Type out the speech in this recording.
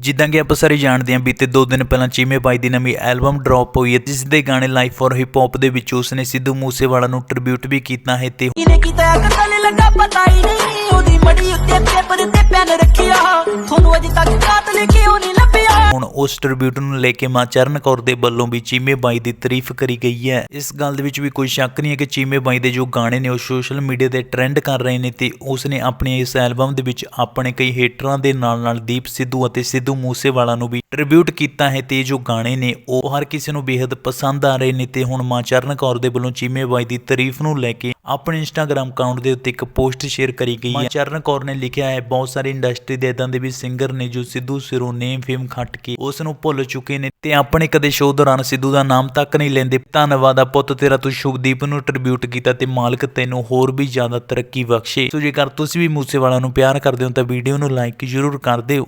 ਜਿੱਦਾਂ ਕਿ ਆਪਾਂ ਸਾਰੇ ਜਾਣਦੇ ਹਾਂ, ਬੀਤੇ 2 ਦਿਨ ਪਹਿਲਾਂ ਚੀਮੇ ਬਾਈ ਦੀ ਨਵੀਂ ਐਲਬਮ ਡ੍ਰੌਪ ਹੋਈ ਹੈ, ਜਿਸ ਦੇ ਗਾਣੇ ਲਾਈਫ ਫॉर ਹਿਪ ਹੌਪ ਦੇ ਵਿੱਚ ਉਸਨੇ ਸਿੱਧੂ ਮੂਸੇਵਾਲਾ ਨੂੰ ਟ੍ਰਿਬਿਊਟ ਵੀ ਕੀਤਾ ਹੈ ਤੇ ਇਹਨੇ ਕੀਤਾ ਕਤਲ ਲੱਗਾ ਪਤਾ ਹੀ ਨਹੀਂ, ਉਹਦੀ ਮੜੀ ਉੱਤੇ ਪੇਪਰ ਤੇ ਪੈਨ ਰੱਖਿਆ। ਤੁਹਾਨੂੰ ਅਜੇ ਤੱਕ ਕਾਤਲ ਕਿਉਂ ਨਹੀਂ ਉਸ ਟ੍ਰਿਬਿਊਟ ਨੂੰ ਲੈ ਕੇ ਮਾਂ ਚਰਨ ਕੌਰ ਦੇ ਵੱਲੋਂ ਵੀ ਚੀਮੇ ਬਾਈ ਦੀ ਤਾਰੀਫ ਕਰੀ ਗਈ ਹੈ। ਇਸ ਗੱਲ ਦੇ ਵਿੱਚ ਵੀ ਕੋਈ ਸ਼ੱਕ ਨਹੀਂ ਹੈ ਕਿ ਚੀਮੇ ਬਾਈ ਦੇ ਜੋ ਗਾਣੇ ਨੇ, ਉਹ ਸੋਸ਼ਲ ਮੀਡੀਆ ਤੇ ਟ੍ਰੈਂਡ ਕਰ ਰਹੇ ਨੇ ਤੇ ਉਸਨੇ ਆਪਣੇ ਇਸ ਐਲਬਮ ਦੇ ਵਿੱਚ ਆਪਣੇ ਕਈ ਹੇਟਰਾਂ ਦੇ ਨਾਲ ਨਾਲ ਦੀਪ ਸਿੱਧੂ ਅਤੇ ਸਿੱਧੂ ਮੂਸੇਵਾਲਾ ਨੂੰ ਵੀ ਟ੍ਰਿਬਿਊਟ ਕੀਤਾ ਹੈ ਤੇ ਜੋ ਗਾਣੇ ਨੇ, ਉਹ ਹਰ ਕਿਸੇ ਨੂੰ ਬੇहद ਪਸੰਦ ਆ ਰਹੇ ਨੇ ਤੇ ਹੁਣ ਮਾਂ ਚਰਨ ਕੌਰ ਦੇ ਵੱਲੋਂ ਚੀਮੇ ਬਾਈ ਦੀ ਤਾਰੀਫ ਨੂੰ ਲੈ ਕੇ ਆਪਣੇ ਇੰਸਟਾਗ੍ਰam ਅਕਾਊਂਟ ਦੇ ਉੱਤੇ ਇੱਕ ਪੋਸਟ ਸ਼ੇਅਰ ਕਰੀ ਗਈ ਹੈ। ਚਰਨ ਕੌਰ ਨੇ ਲਿਖਿਆ ਹੈ, ਬਹੁਤ ਸਾਰੇ ਇੰਡਸਟਰੀ ਦੇ ਇਦਾਂ ਦੇ ਵੀ ਸਿੰਗਰ ਨੇ ਜੋ ਸਿੱਧੂ ਸਿਰੋਂ ਨੇਮ ਫੇਮ ਖੱਟ ਕੇ ਉਸ ਨੂੰ ਭੁੱਲ ਚੁੱਕੇ ਨੇ ਤੇ ਆਪਣੇ ਕਦੇ ਸ਼ੋਅ ਦੌਰਾਨ ਸਿੱਧੂ ਦਾ ਨਾਮ ਤੱਕ ਨਹੀਂ ਲੈਂਦੇ। ਧੰਨਵਾਦ, ਆ ਪੁੱਤ ਤੇਰਾ, ਤੂੰ ਸ਼ੁਭਦੀਪ ਨੂੰ ਟ੍ਰਿਬਿਊਟ ਕੀਤਾ ਤੇ ਮਾਲਕ ਤੈਨੂੰ ਹੋਰ ਵੀ ਜ਼ਿਆਦਾ ਤਰੱਕੀ ਬਖਸ਼ੇ। ਸੋ ਜੇਕਰ ਤੁਸੀਂ ਵੀ ਮੂਸੇਵਾਲਾ ਨੂੰ ਪਿਆਰ ਕਰਦੇ ਹੋ ਤਾਂ ਵੀਡੀਓ ਨੂੰ ਲਾਈਕ ਜ਼ਰੂਰ ਕਰ ਦਿਓ।